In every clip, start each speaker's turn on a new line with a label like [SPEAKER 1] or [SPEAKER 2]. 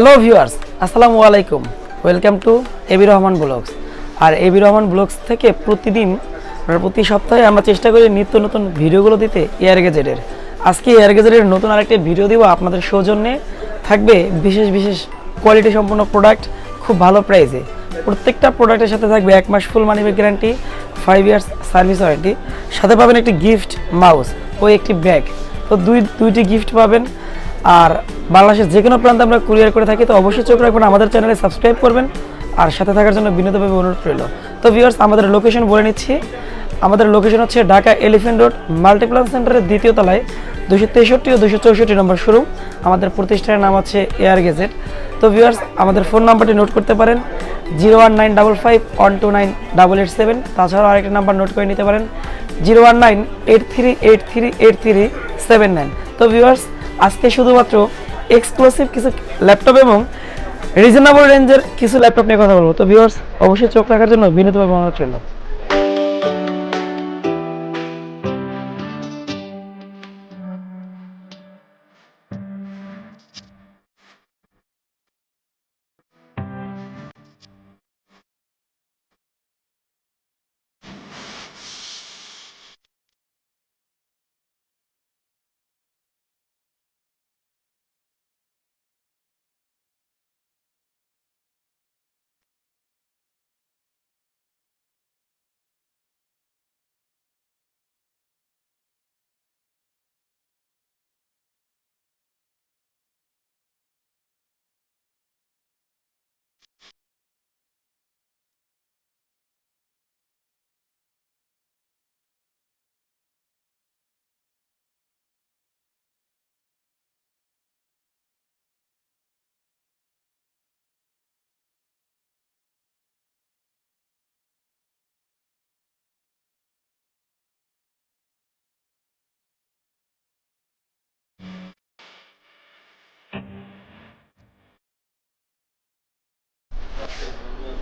[SPEAKER 1] Hello viewers আসসালামু আলাইকুম। Welcome to A B Rahman blogs R AB Rahman blogs থেকে প্রতিদিন প্রতি সপ্তাহে আমরা চেষ্টা করি নিত্য নতুন ভিডিওগুলো দিতে এয়ার গেজেটের আজকে এয়ার গেজেটের নতুন আরেকটি ভিডিও দিব আপনাদের সৌজন্যে। থাকবে বিশেষ বিশেষ কোয়ালিটি সম্পন্ন প্রোডাক্ট খুব ভালো প্রাইসে প্রত্যেকটা প্রোডাক্টের সাথে থাকবে এক মাস full money guarantee five years service warranty সাথে পাবেন একটি গিফট মাউস ও একটি ব্যাগ তো দুই, দুইটি গিফট পাবেন। আর বাংলাদেশের যে কোনো প্রান্তে আমরা কুরিয়ার করে থাকি, তো অবশ্যই চোখ রাখবেন, আমাদের চ্যানেলে সাবস্ক্রাইব করবেন আর সাথে থাকার জন্য বিনোদভাবে অনুরোধ রইল। তো ভিউয়ার্স আমাদের লোকেশন বলে নিচ্ছি। আমাদের লোকেশন হচ্ছে ঢাকা এলিফেন্ট রোড মাল্টিপ্লান সেন্টারের দ্বিতীয় তলায় দুশো তেষট্টি ও দুশো চৌষট্টি নম্বর শোরুম আমাদের প্রতিষ্ঠানের নাম হচ্ছে এয়ার গেজেট তো ভিউয়ার্স আমাদের ফোন নাম্বারটি নোট করতে পারেন, zero one nine double five one two nine double eight seven. তাছাড়াও আরেকটা নাম্বার নোট করে নিতে পারেন, zero one nine eight three eight three eight three seven nine. তো ভিউয়ার্স আজকে শুধুমাত্র এক্সক্লুসিভ কিছু ল্যাপটপ এবং রিজনেবল রেঞ্জের কিছু ল্যাপটপ নিয়ে কথা বলব। তো ভিউয়ার্স অবশ্যই চোখ রাখার জন্য বিনোদ বিনীতভাবে অনুরোধ রইল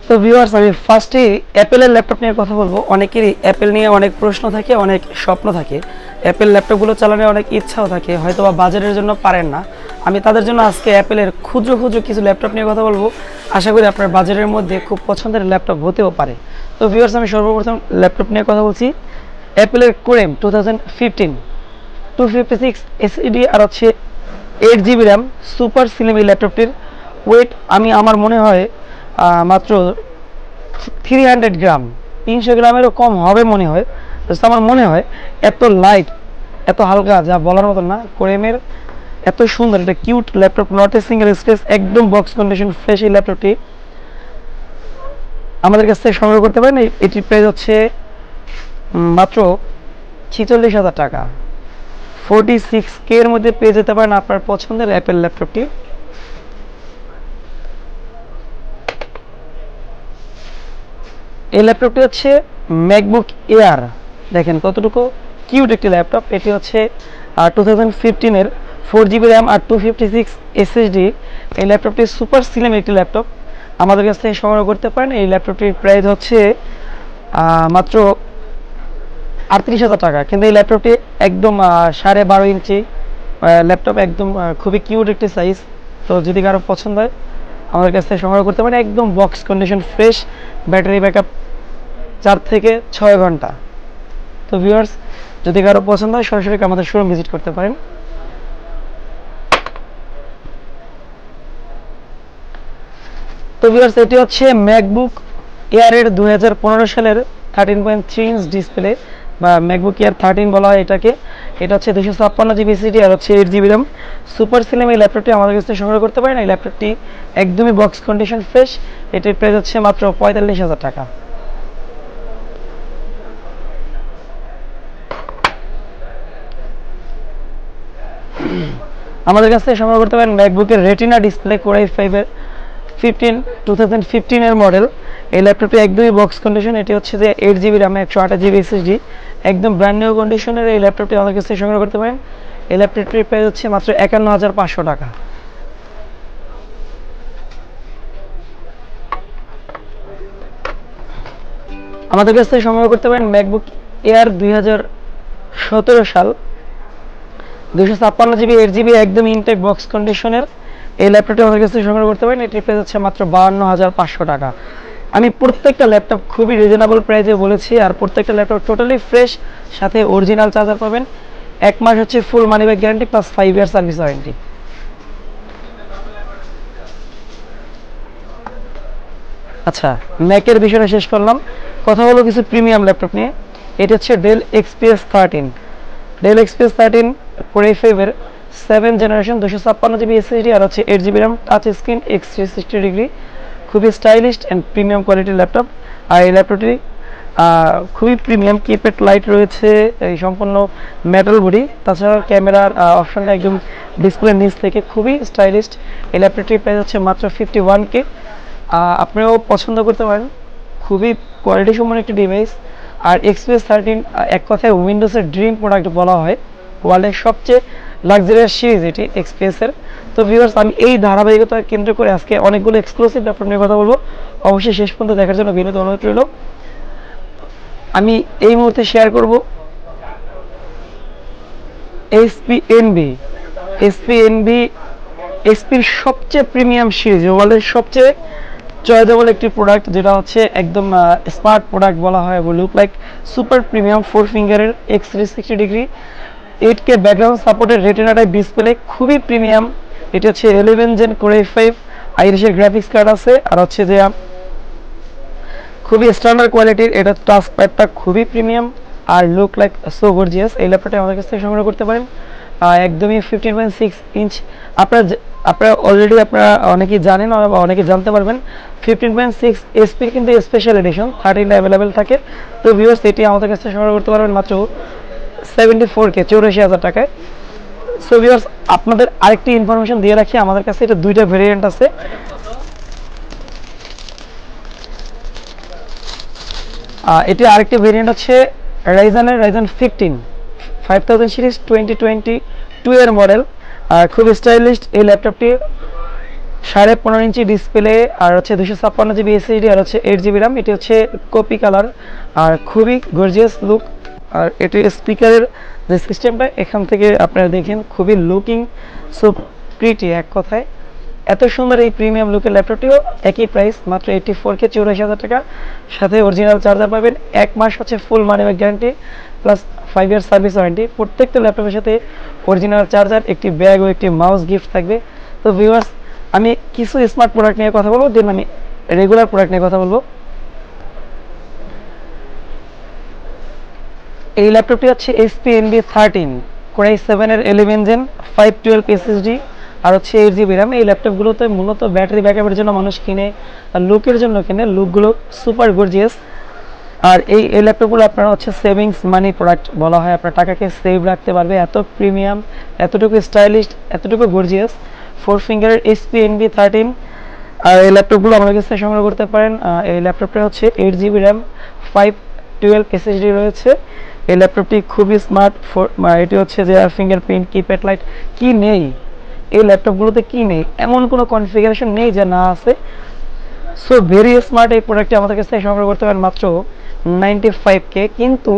[SPEAKER 1] তো ভিউয়ার্স আমি ফার্স্টে অ্যাপেলের ল্যাপটপ নিয়ে কথা বলব। অনেকেরই অ্যাপেল নিয়ে অনেক প্রশ্ন থাকে, অনেক স্বপ্ন থাকে। অ্যাপেল ল্যাপটপগুলো চালানোর অনেক ইচ্ছাও থাকে হয়তো বা বাজারের জন্য পারেন না। আমি তাদের জন্য আজকে অ্যাপেলের ক্ষুদ্র ক্ষুদ্র কিছু ল্যাপটপ নিয়ে কথা বলব। আশা করি আপনার বাজারের মধ্যে খুব পছন্দের ল্যাপটপ হতেও পারে। তো ভিউয়ার্স আমি সর্বপ্রথম ল্যাপটপ নিয়ে কথা বলছি। অ্যাপেলের core M two thousand fifteen two fifty six SSD আর হচ্ছে eight GB RAM super slim ল্যাপটপটির weight আমি, আমার মনে হয় মাত্র থ্রি হান্ড্রেড গ্রাম। তিনশো গ্রামেরও কম হবে মনে হয়। আমার মনে হয় এত লাইট এত হালকা যা বলার মতো না কোরেমের এত সুন্দর, এটা cute laptop not a single space একদম বক্স কন্ডিশন ফ্রেশ এই ল্যাপটপটি আমাদের কাছ থেকে সংগ্রহ করতে পারেন এটির প্রাইস হচ্ছে মাত্র ছিচল্লিশ হাজার টাকা। ফোরটি সিক্স কে এর মধ্যে পেয়ে যেতে পারেন আপনার পছন্দের অ্যাপেল ল্যাপটপটি এই ল্যাপটপটি হচ্ছে ম্যাকবুক এয়ার দেখেন কতটুকু কিউট একটি ল্যাপটপ। এটি হচ্ছে টু থাউজেন্ড ফিফটিনের ফোর জিবি র্যাম আর টু ফিফটি সিক্স এসএসডি এই ল্যাপটপটি সুপার সিলেম একটি ল্যাপটপ। আমাদের কাছ থেকে সংগ্রহ করতে পারেন। এই ল্যাপটপটির প্রাইস হচ্ছে মাত্র আটত্রিশ হাজার টাকা। কিন্তু এই ল্যাপটপটি একদম সাড়ে বারো ইঞ্চি ল্যাপটপ একদম খুবই কিউট একটি সাইজ তো যদি কারও পছন্দ হয়, আমাদের কাছ থেকে সংগ্রহ করতে পারেন। একদম box condition fresh battery backup চার থেকে ছয় ঘণ্টা। তো ভিউয়ার্স যদি কারও পছন্দ হয়, সরাসরি আমাদের শোরুম ভিজিট করতে পারেন। তো ভিউয়ার্স এটি হচ্ছে ম্যাকবুক এয়ারের দু সালের thirteen point three inch display বা ম্যাকবুক এয়ার থার্টিন বলা হয় এটাকে। এটা হচ্ছে দুশো ছাপ্পান্ন জিবি সিটি আর হচ্ছে eight GB RAM super slim এই ল্যাপটপটি আমাদের কাছ সংগ্রহ করতে পারেন। এই ল্যাপটপটি একদমই বক্স কন্ডিশন ফ্রেশ এটির প্রাইস হচ্ছে মাত্র পঁয়তাল্লিশ হাজার টাকা। আমাদের কাছ থেকে সংগ্রহ করতে পারেন ম্যাকবুকের রেটিনা ডিসপ্লে কোরাই ফাইভের ফিফটিন টু থাউজেন্ড ফিফটিনের মডেল এই ল্যাপটপটি একদমই বক্স কন্ডিশন এটি হচ্ছে যে এইট জিবি র্যাম একশো আঠাশ জিবি এসএসডি একদম ব্র্যান্ড নিউ কন্ডিশনের এই ল্যাপটপটি আমাদের কাছ থেকে সংগ্রহ করতে পারেন। এই ল্যাপটপটির প্রাইস হচ্ছে মাত্র একান্ন হাজার পাঁচশো টাকা। আমাদের কাছ থেকে সংগ্রহ করতে পারেন ম্যাকবুক এয়ার দুই হাজার সতেরো সাল। দুশো ছাপ্পান্ন জিবি এইট জিবি একদম ইনটেক বক্স কন্ডিশনের এই ল্যাপটপটি আমাদের কাছে সংগ্রহ করতে পারেন এটি প্রাইস হচ্ছে মাত্র বাহান্ন হাজার পাঁচশো টাকা। আমি প্রত্যেকটা ল্যাপটপ খুবই রিজনেবল প্রাইসে বলেছি, আর প্রত্যেকটা ল্যাপটপ টোটালি ফ্রেশ সাথে অরিজিনাল চার্জার পাবেন। এক মাস হচ্ছে full money back guarantee plus five year service warranty আচ্ছা ম্যাকের বিষয়টা শেষ করলাম। কথা হলো কিছু প্রিমিয়াম ল্যাপটপ নিয়ে। এটা হচ্ছে Dell XPS thirteen Dell XPS thirteen কোরে ফাইভের সেভেন জেনারেশন দুশো ছাপ্পান্ন জিবি এসএসডি আর হচ্ছে eight GB RAM touch screen x sixty degree খুবই স্টাইলিশ অ্যান্ড প্রিমিয়াম কোয়ালিটির ল্যাপটপ আর এই ল্যাপটপটি খুবই প্রিমিয়াম কিপ্যাড লাইট রয়েছে, এই সম্পূর্ণ মেটাল বডি তাছাড়া ক্যামেরার অপশনটা একদম ডিসপ্লে নিচ থেকে খুবই স্টাইলিশ এই ল্যাপটপটির প্রাইস হচ্ছে মাত্র ফিফটি ওয়ান কে আপনিও পছন্দ করতে পারেন। খুবই কোয়ালিটি সম্পন্ন একটি ডিভাইস আর এক্সপ্রেস থার্টিন এক কথায় উইন্ডোজের ড্রিম প্রোডাক্ট বলা হয়। ওয়ার্ল্ডের সবচেয়ে লাক্সারিয়াস সিরিজ এটি এক্সপ্রেসের তো ভিউয়ার্স আমি এই ধারাবাহিকতা কেন্দ্র করে আজকে অনেকগুলো এক্সক্লুসিভ ল্যাপটপ নিয়ে কথা বলব। অবশ্যই শেষ পর্যন্ত দেখার জন্য বিনোদ অনুরোধ রইল। আমি এই মুহূর্তে শেয়ার করব এসপি এনবি এসপি এনবি এসপির সবচেয়ে প্রিমিয়াম সিরিজ ওয়ার্ল্ডের সবচেয়ে চয়েজেবল একটি প্রোডাক্ট যেটা হচ্ছে একদম স্মার্ট প্রোডাক্ট বলা হয় look like super premium four ফিঙ্গারের x three sixty degree eight K background সাপোর্টের রেটিনাটাই ডিসপ্লে খুবই প্রিমিয়াম এটা হচ্ছে এলেভেন জেন কোরে ফাইভ আইরিশের গ্রাফিক্স কার্ড আছে। আর হচ্ছে যে খুবই স্ট্যান্ডার্ড কোয়ালিটির এটা টাচ প্যাডটা খুবই প্রিমিয়াম আর লুক লাইক সো গর্জিয়াস এই ল্যাপটপটা আমাদের কাছ থেকে সংগ্রহ করতে পারেন। একদমই ফিফটিন পয়েন্ট সিক্স ইঞ্চ আপনারা আপনারা অলরেডি আপনারা অনেকেই জানেন বা অনেকে জানতে পারবেন ফিফটিন পয়েন্ট সিক্স এসপির কিন্তু স্পেশাল এডিশন থার্টিন অ্যাভেলেবেল থাকে। তো ভিউয়ার্স এটি আমাদের কাছে সংগ্রহ করতে পারবেন মাত্র সেভেন্টি ফোর কে চৌরাশি হাজার টাকায়। সো ভিউয়ার্স আপনাদের আরেকটি ইনফরমেশন দিয়ে রাখি, আমাদের কাছে এটা দুইটা ভেরিয়েন্ট আছে। এটি আরেকটি ভেরিয়েন্ট হচ্ছে রাইজানের Ryzen fifteen five thousand series twenty twenty two এর মডেল খুব স্টাইলিশ এই ল্যাপটপটি সাড়ে পনেরো ইঞ্চি ডিসপ্লে আর হচ্ছে দুশো ছাপ্পান্ন জিবি এসএসডি আর হচ্ছে এইট জিবি র্যাম এটি হচ্ছে কপি কালার আর খুবই গর্জিয়াস লুক আর এটি স্পিকারের যে সিস্টেমটা এখান থেকে আপনারা দেখেন খুবই লুকিং সো প্রিটি এক কথায়। এত সুন্দর এই প্রিমিয়াম লুকের ল্যাপটপটিও একই প্রাইস মাত্র এইটি ফোর কে চৌরাশি হাজার টাকা। সাথে অরিজিনাল চার্জার পাবেন, এক মাস হচ্ছে full money back guarantee plus five year service warranty প্রত্যেকটা ল্যাপটপের সাথে অরিজিনাল চার্জার একটি ব্যাগ ও একটি মাউস গিফট থাকবে। তো ভিউয়ার্স আমি কিছু স্মার্ট প্রোডাক্ট নিয়ে কথা বলব দেন আমি রেগুলার প্রোডাক্ট নিয়ে কথা বলব। এই ল্যাপটপটি হচ্ছে HP Envy thirteen core i সেভেনের eleven gen five twelve SSD আর হচ্ছে এইট জিবি র্যাম এই ল্যাপটপগুলোতে মূলত ব্যাটারি ব্যাকআপের জন্য মানুষ কিনে, আর লুকের জন্য কিনে। লুকগুলো সুপার গর্জিয়াস আর এই এই ল্যাপটপগুলো আপনারা হচ্ছে সেভিংস মানি প্রোডাক্ট বলা হয়। আপনার টাকাকে সেভ রাখতে পারবে। এত প্রিমিয়াম এতটুকু স্টাইলিশ এতটুকু গর্জিয়াস ফোর ফিঙ্গারের এসপি এনবি থার্টিন আর এই ল্যাপটপগুলো আমাদের কাছে সংগ্রহ করতে পারেন। এই ল্যাপটপটা হচ্ছে eight GB RAM five twelve SSD রয়েছে। এই ল্যাপটপটি খুবই স্মার্ট এটি হচ্ছে যে ফিঙ্গারপ্রিন্ট কিপ্যাড লাইট কি নেই? এই ল্যাপটপগুলোতে কি নেই? এমন কোনো কনফিগারেশন নেই যে না আছে। সো ভেরি স্মার্ট এই প্রোডাক্টটি আমাদের কাছ সংগ্রহ করতে পারেন মাত্র নাইনটি ফাইভ কে কিন্তু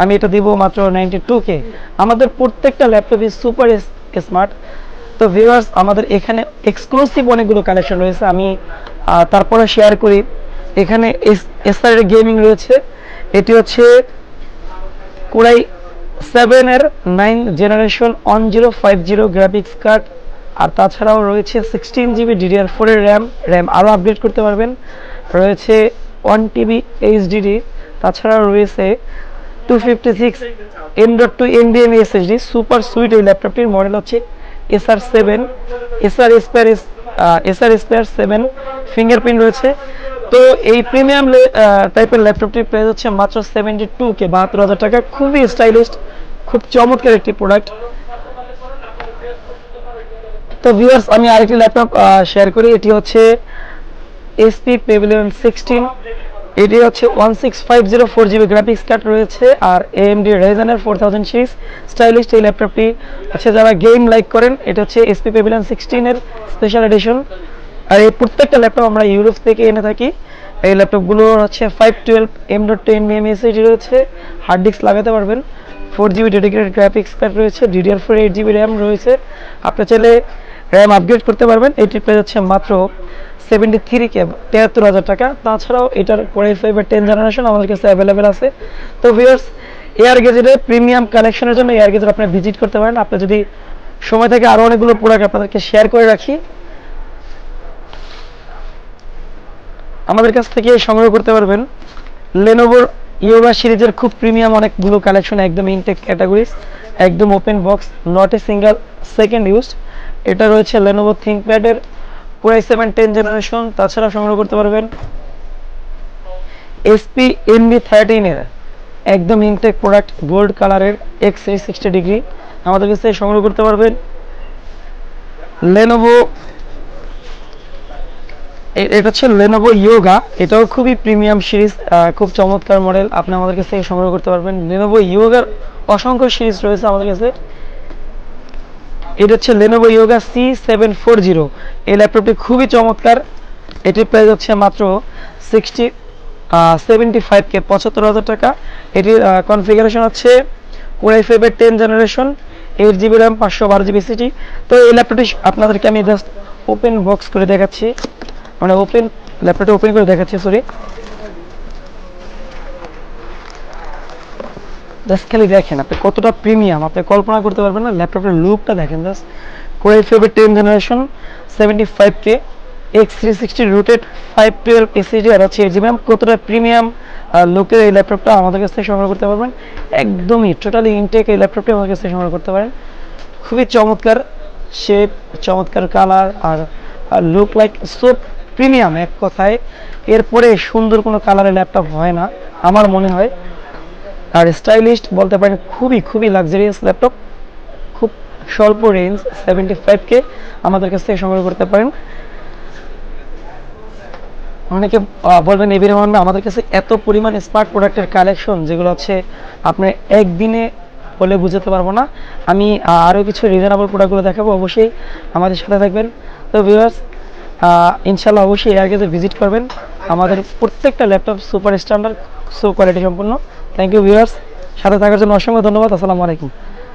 [SPEAKER 1] আমি এটা দিব মাত্র নাইনটি টু কে আমাদের প্রত্যেকটা ল্যাপটপই সুপার স্মার্ট তো ভিউয়ার্স আমাদের এখানে এক্সক্লুসিভ অনেকগুলো কালেকশন রয়েছে। আমি তারপরে শেয়ার করি। এখানে এস এসআর গেমিং রয়েছে। এটি হচ্ছে কোরাই সেভেনের nine generation one zero five zero graphics card আর তাছাড়াও রয়েছে সিক্সটিন জিবি ডিডিআর ফোরের র্যাম র্যাম আরও আপডেট করতে পারবেন। রয়েছে ওয়ান টিবি এইচডিডি তাছাড়াও রয়েছে two fifty six M dot two এনডিএমই SSD super sweet এই ল্যাপটপটির মডেল হচ্ছে SR seven SR spare SR spare seven fingerprint রয়েছে। তো এই প্রিমিয়াম টাইপের ল্যাপটপটির প্রাইস হচ্ছে মাত্র সেভেন্টি টু কে বাহাত্তর হাজার টাকা। খুবই স্টাইলিশ খুব চমৎকার একটি প্রোডাক্ট তো ভিউয়ার্স আমি আরেকটি ল্যাপটপ শেয়ার করি। এটি হচ্ছে এসপি পেভিলিয়ন সিক্সটিন এটি হচ্ছে one six five zero four GB graphics card রয়েছে আর এএমডি রেজনের ফোর থাউজেন্ড সিরিজ স্টাইলিশ এই ল্যাপটপটি হচ্ছে যারা গেম লাইক করেন, এটা হচ্ছে এসপি পেভিলিয়ন সিক্সটিনের স্পেশাল এডিশন আর এই প্রত্যেকটা ল্যাপটপ আমরা ইউরোপ থেকে এনে থাকি। এই ল্যাপটপগুলো হচ্ছে five twelve M dot ten M SSD রয়েছে। হার্ড ডিস্ক লাগাতে পারবেন। Four GB dedicated graphics card রয়েছে DDR four eight GB RAM রয়েছে। আপনি চাইলে র্যাম আপগ্রেড করতে পারবেন। এটির প্রাইস হচ্ছে মাত্র সেভেন্টি থ্রি কে তেহাত্তর হাজার টাকা। তাছাড়াও এটার কোরাই ফাইভের টেন জেনারেশন আমাদের কাছে অ্যাভেলেবেল আছে। তো ভিউয়ার্স এয়ার গেজেটের প্রিমিয়াম কালেকশনের জন্য এয়ার গেজেট আপনি ভিজিট করতে পারেন। আপনি যদি সময় থেকে আরও অনেকগুলো প্রোডাক্ট আপনাদেরকে শেয়ার করে রাখি। আমাদের কাছ থেকে সংগ্রহ করতে পারবেন। লেনোভোর ইয়োগা সিরিজের খুব প্রিমিয়াম অনেকগুলো কালেকশন একদম ইনটেক ক্যাটাগরিজ একদম open box not a single second use এটা রয়েছে লেনোভো থিঙ্কপ্যাডের পুরাই সেভেন টেন জেনারেশন তাছাড়া সংগ্রহ করতে পারবেন। এসপি এমবি থার্টিনের একদম ইনটেক প্রোডাক্ট গোল্ড কালারের এক্স সিক্সটি ডিগ্রি আমাদের কাছে সংগ্রহ করতে পারবেন। লেনোভো এটা হচ্ছে লেনোভো ইয়োগা এটাও খুবই প্রিমিয়াম সিরিজ খুব চমৎকার মডেল আপনি আমাদের কাছ সংগ্রহ করতে পারবেন। লেনোভো ইয়োগার অসংখ্য সিরিজ রয়েছে আমাদের কাছে। এটা হচ্ছে Lenovo Yoga C seven four zero এই ল্যাপটপটি খুবই চমৎকার। এটির প্রাইস হচ্ছে মাত্র সিক্সটি সেভেন্টি ফাইভ কে পঁচাত্তর হাজার টাকা। এটির কনফিগারেশন হচ্ছে কোরাই ফাইভের ten generation eight GB RAM পাঁচশো বারো জিবি সিটি তো এই ল্যাপটপটি আপনাদেরকে আমি জাস্ট ওপেন বক্স করে দেখাচ্ছি। মানে ওপেন ল্যাপটপটা ওপেন করে দেখাচ্ছি সরি জাস্ট খালি দেখেন, আপনি কতটা প্রিমিয়াম আপনি কল্পনা করতে পারবেন না ল্যাপটপের লুকটা দেখেন জাস্ট কোরাই ফাইভের ten generation seventy five K x three sixty rooted five twelve SSD আর হচ্ছে জিবি কতটা প্রিমিয়াম লুকের এই ল্যাপটপটা আমাদের কাছ থেকে সংগ্রহ করতে পারবেন? একদমই টোটালি ইনটেক এই ল্যাপটপটি আমাদের কাছ থেকে সংগ্রহ করতে পারেন। খুবই চমৎকার শেপ চমৎকার কালার আর লুক লাইক সো প্রিমিয়াম, এক কথায়। এরপরে সুন্দর কোনো কালারের ল্যাপটপ হয় না, আমার মনে হয়। আর স্টাইলিশ বলতে পারেন, খুবই খুবই লাক্সারিয়াস ল্যাপটপ খুব স্বল্প রেঞ্জ সেভেন্টি ফাইভ কে আমাদের কাছ থেকে সংগ্রহ করতে পারেন। অনেকে বলবেন এবি রহমান আমাদের কাছে এত পরিমাণ স্মার্ট প্রোডাক্টের কালেকশন যেগুলো হচ্ছে আপনি একদিনে বলে বুঝাতে পারব না। আমি আরও কিছু রিজনেবল প্রোডাক্টগুলো দেখাবো, অবশ্যই আমাদের সাথে থাকবেন। তো ভিউয়ার্স ইনশাল্লাহ অবশ্যই এর আগে ভিজিট করবেন। আমাদের প্রত্যেকটা laptop super standard so quality সম্পূর্ণ। থ্যাংক ইউ ভিউয়ার্স সাথে থাকার জন্য অসংখ্য ধন্যবাদ। আসসালামু আলাইকুম।